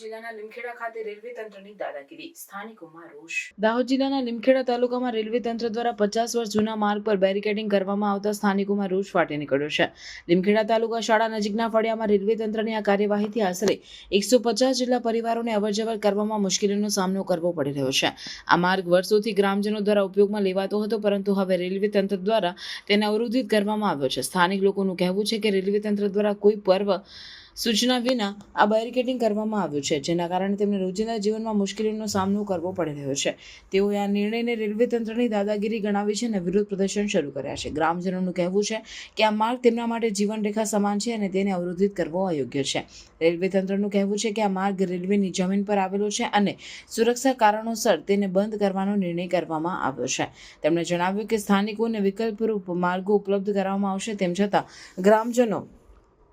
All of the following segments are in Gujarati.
જિલ્લાના લીમખેડા ખાતે રેલવે તંત્રની દાદાગીરી. સ્થાનિકોમાં રોષ. દાહોદ જિલ્લાના લીમખેડા તાલુકામાં રેલવે તંત્ર દ્વારા પચાસ વર્ષ જૂના માર્ગ પર બેરિકેડિંગ કરવામાં આવતા સ્થાનિકોમાં રોષ ફાટી નીકળ્યો છે. લીમખેડા તાલુકા શાળા નજીકના ફળિયામાં રેલવે તંત્રની આ કાર્યવાહીથી આશરે એકસો પચાસ જેટલા પરિવારોને અવરજવર કરવામાં મુશ્કેલીનો સામનો કરવો પડી રહ્યો છે. આ માર્ગ વર્ષોથી ગ્રામજનો દ્વારા ઉપયોગમાં લેવાતો હતો, પરંતુ હવે રેલવે તંત્ર દ્વારા તેને અવરોધિત કરવામાં આવ્યો છે. સ્થાનિક લોકોનું કહેવું છે કે રેલવે તંત્ર દ્વારા કોઈ પર્વ સૂચના વિના આ બેરિકેડિંગ કરવામાં આવ્યું છે, જેના કારણે તેમને રોજિંદા જીવનમાં મુશ્કેલીનો સામનો કરવો પડી રહ્યો છે. તેઓએ આ નિર્ણયને રેલવે તંત્રની દાદાગીરી ગણાવી છે અને વિરોધ પ્રદર્શન શરૂ કર્યા છે. ગ્રામજનોનું કહેવું છે કે આ માર્ગ તેમના માટે જીવનરેખા સમાન છે અને તેને અવરોધિત કરવો અયોગ્ય છે. રેલવે તંત્રનું કહેવું છે કે આ માર્ગ રેલવેની જમીન પર આવેલો છે અને સુરક્ષા કારણોસર તેને બંધ કરવાનો નિર્ણય કરવામાં આવ્યો છે. તેમણે જણાવ્યું કે સ્થાનિકોને વિકલ્પરૂપ માર્ગો ઉપલબ્ધ કરાવવામાં આવશે, તેમ છતાં ગ્રામજનો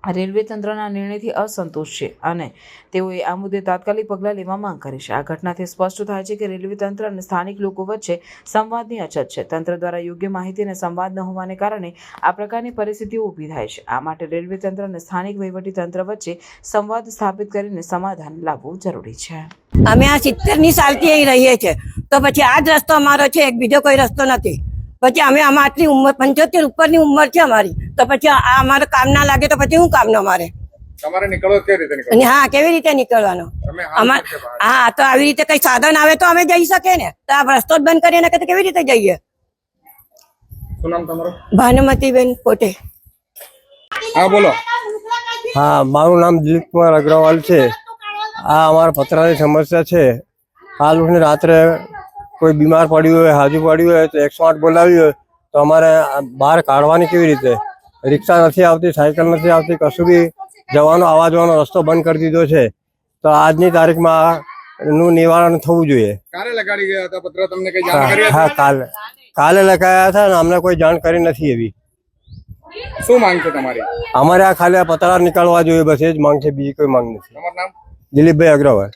રેલવે તંત્રના નિર્ણયથી અસંતોષ છે અને તેઓએ આ મુદ્દે તાત્કાલિક પગલાં લેવા માંગ કરી છે. આ ઘટનાથી સ્પષ્ટ થાય છે કે રેલવે તંત્ર અને સ્થાનિક લોકો વચ્ચે સંવાદની અછત છે. તંત્ર દ્વારા યોગ્ય માહિતી અને સંવાદ ન હોવાને કારણે આ પ્રકારની પરિસ્થિતિઓ ઊભી થાય છે. આ માટે રેલવે તંત્ર અને સ્થાનિક વહીવટી તંત્ર વચ્ચે સંવાદ સ્થાપિત કરીને સમાધાન લાવવું જરૂરી છે. અમે આ સિત્તેરની સાલથી અહીં રહીએ છીએ. તો પછી આ જ રસ્તો અમારો છે, એક બીજો કોઈ રસ્તો નથી. પછી અમે આમાં આટલી ઉંમર પંચોતેર ઉપરની ઉંમર છે અમારી. તો પછી આ અમારે કામ ના લાગે તો પછી શું કામ કામનું અમારે? તમારે નીકળવો કેવી રીતે નીકળવો? અને હા કેવી રીતે નીકળવાનો. હા તો આવી રીતે કઈ સાધન આવે તો અમે જઈ શકીએ ને. તો આ રસ્તો જ બંધ કરીને કેવી રીતે જઈએ? ભાનુમતીબેન પોતે. હા બોલો. હા મારું નામ દિલીપ કુમાર અગ્રવાલ છે. આ અમારા પથરાની સમસ્યા છે. હાલ રાત્રે કોઈ બીમાર પડ્યું હોય હાજુ પડ્યું હોય તો એકસો આઠ બોલાવી હોય તો અમારે બહાર કાઢવાની કેવી રીતે? રિક્ષા નથી આવતી સાયકલ નથી આવતી કશું બી જવાનો આવવા જવાનો રસ્તો બંધ કરી દીધો છે. તો આજની તારીખમાં નું નિવારણ થવું જોઈએ. ક્યારે લગાડી ગયા હતા પત્ર? તમને કઈ જાણ હા કાલે. કાલે લખાયા હતા ને અમને કોઈ જાણ કરી નથી એવી. શું માંગ છે તમારી? અમારે આ ખાલી આ પતરા નીકળવા જોઈએ બસ એ જ માંગ છે બીજી કોઈ માંગ નથી. દિલીપભાઈ અગ્રવાલ.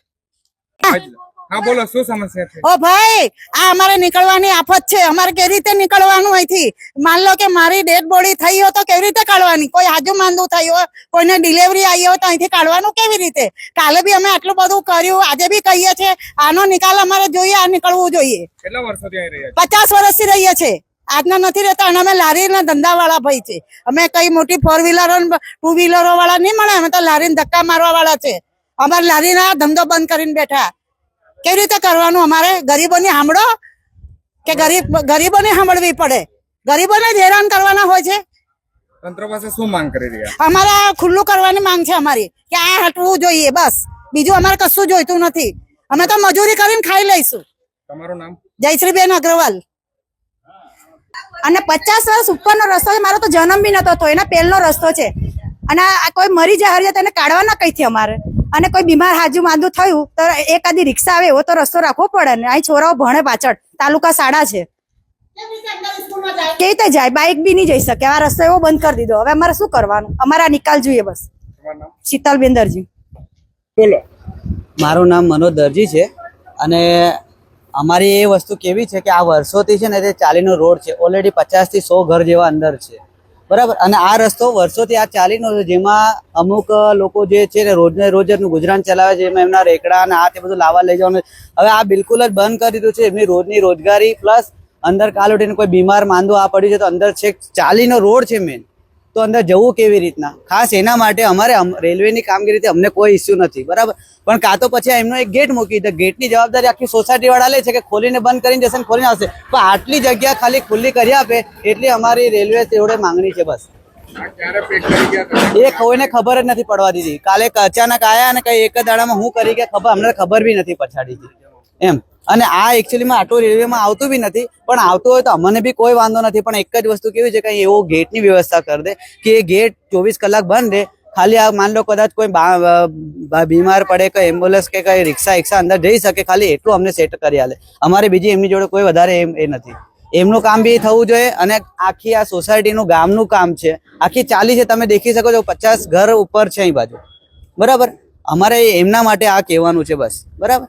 હા બોલો શું સમસ્યા છે? ઓ ભાઈ આ અમારે નીકળવાની આફત છે. અમારે કેવી રીતે નીકળવાનું અહીંથી? માન લો કે મારી ડેડ બોડી થઈ હોય તો કેવી રીતે કાઢવાની? કોઈ આજુ માંદું થયું હોય કોઈને ડિલિવરી આવી હોય તો અહીંથી કાઢવાનું કેવી રીતે? કાલે બી અમે આટલું બધું કર્યું આજે બી કહીએ છીએ આનો નિકાલ અમારે જોઈએ આ નીકળવું જોઈએ. કેટલા વર્ષોથી રહ્યા પચાસ વર્ષથી રહીએ છીએ આજના નથી રહેતા અને અમે લારીના ધંધા વાળા ભાઈ છે. અમે કઈ મોટી ફોર વ્હીલરો ટુ વ્હીલરો વાળા નહીં મળે અમે તો લારીને ધક્કા મારવા વાળા છે. અમારે લારીના ધંધો બંધ કરીને બેઠા. કેવી રીતે કરવાનું? અમારે ગરીબોને સાંભળો કે ગરીબ ગરીબોને સાંભળવી પડે. ગરીબોને જ હેરાન કરવાના હોય છે. તંત્ર પાસે શું માંગ કરી રહ્યા અમારે ખુલ્લું કરવાની માંગ છે અમારી કે આ હટવું જોઈએ બસ. બીજું અમારે કશું જોઈતું નથી. અમે તો મજૂરી કરીને ખાઈ લઈશું. તમારું નામ? જયશ્રીબેન અગ્રવાલ. અને પચાસ વર્ષ ઉપરનો રસ્તો છે મારો તો જન્મ બી નતો થયો એના પહેલનો રસ્તો છે. અને આ કોઈ મરી જાય તેને કાઢવાના કઈથી અમારે? અને કોઈ બીમાર હાજુ માંદું થયું તો એકાદી રિક્ષા આવે એવો તો રસ્તો રાખવો પડે ને. અહીં છોરાઓ ભણે પાછળ. તાલુકા શાળા છે. કેવી રીતે જાય? બાઇક બી નહીં જઈ શકે. આ રસ્તો એવો બંધ કરી દીધો. હવે અમારે શું કરવાનું? અમારા નિકાલ જોઈએ બસ. શીતલ બેન્દરજી શીતલબેન બોલો. મારું નામ મનોજ દરજી છે. અને અમારી એ વસ્તુ કેવી છે કે આ વર્ષોથી છે ને તે ચાલીનો રોડ છે. ઓલરેડી પચાસથી સો ઘર જેવા અંદર છે. બરાબર? અને આ રસ્તો વર્ષોથી આ ચાલીનો છે, જેમાં અમુક લોકો જે છે ને રોજને રોજનું ગુજરાન ચલાવે છે, એમાં એમના રેકડા અને આ તે બધું લાવવા લઈ જવાનું હવે આ બિલકુલ જ બંધ કરી દીધું છે, એમની રોજની રોજગારી પ્લસ અંદર કાલ ઉઠીને કોઈ બીમાર માંદો આ પડ્યું છે, તો અંદર છેક ચાલીનો રોડ છે મેન તો અંદર જવું કેવી રીતના? ખાસ એના માટે અમારે રેલવેની કામગીરીથી અમને કોઈ ઇસ્યુ નથી બરાબર? પણ કાં તો પછી એમનો એક ગેટ મૂકી દે ગેટની જવાબદારી આખી સોસાયટી વાળા લે છે કે ખોલીને બંધ કરીને જશે ને ખોલીને આવશે. પણ આટલી જગ્યા ખાલી ખુલ્લી કરી આપે એટલી અમારી રેલવે તેવડે માંગણી છે બસ. એ કોઈને ખબર જ નથી પડવા દીધી. કાલે અચાનક આયા અને કઈ એક જ દાડામાં હું કરી ગયા ખબર અમને ખબર બી નથી પછાડી એમ. અને આ એકચ્યુઅલીમાં આટો રેલવેમાં આવતું બી નથી, પણ આવતું હોય તો અમને બી કોઈ વાંધો નથી, પણ એક જ વસ્તુ કેવી છે કે એવો ગેટની વ્યવસ્થા કરી દે કે એ ગેટ ચોવીસ કલાક બંધ રહે, ખાલી આ માન લો કદાચ કોઈ બીમાર પડે કે એમ્બ્યુલન્સ કે કઈ રિક્ષા રિક્ષા અંદર જઈ શકે, ખાલી એટલું અમને સેટ કરી આલે. અમારે બીજી એમની જોડે કોઈ વધારે એમ એ નથી. એમનું કામ બી થવું જોઈએ અને આખી આ સોસાયટીનું ગામનું કામ છે. આખી ચાલી છે, તમે દેખી શકો છો, પચાસ ઘર ઉપર છે અહીં બાજુ. બરાબર? અમારે એમના માટે આ કહેવાનું છે બસ. બરાબર?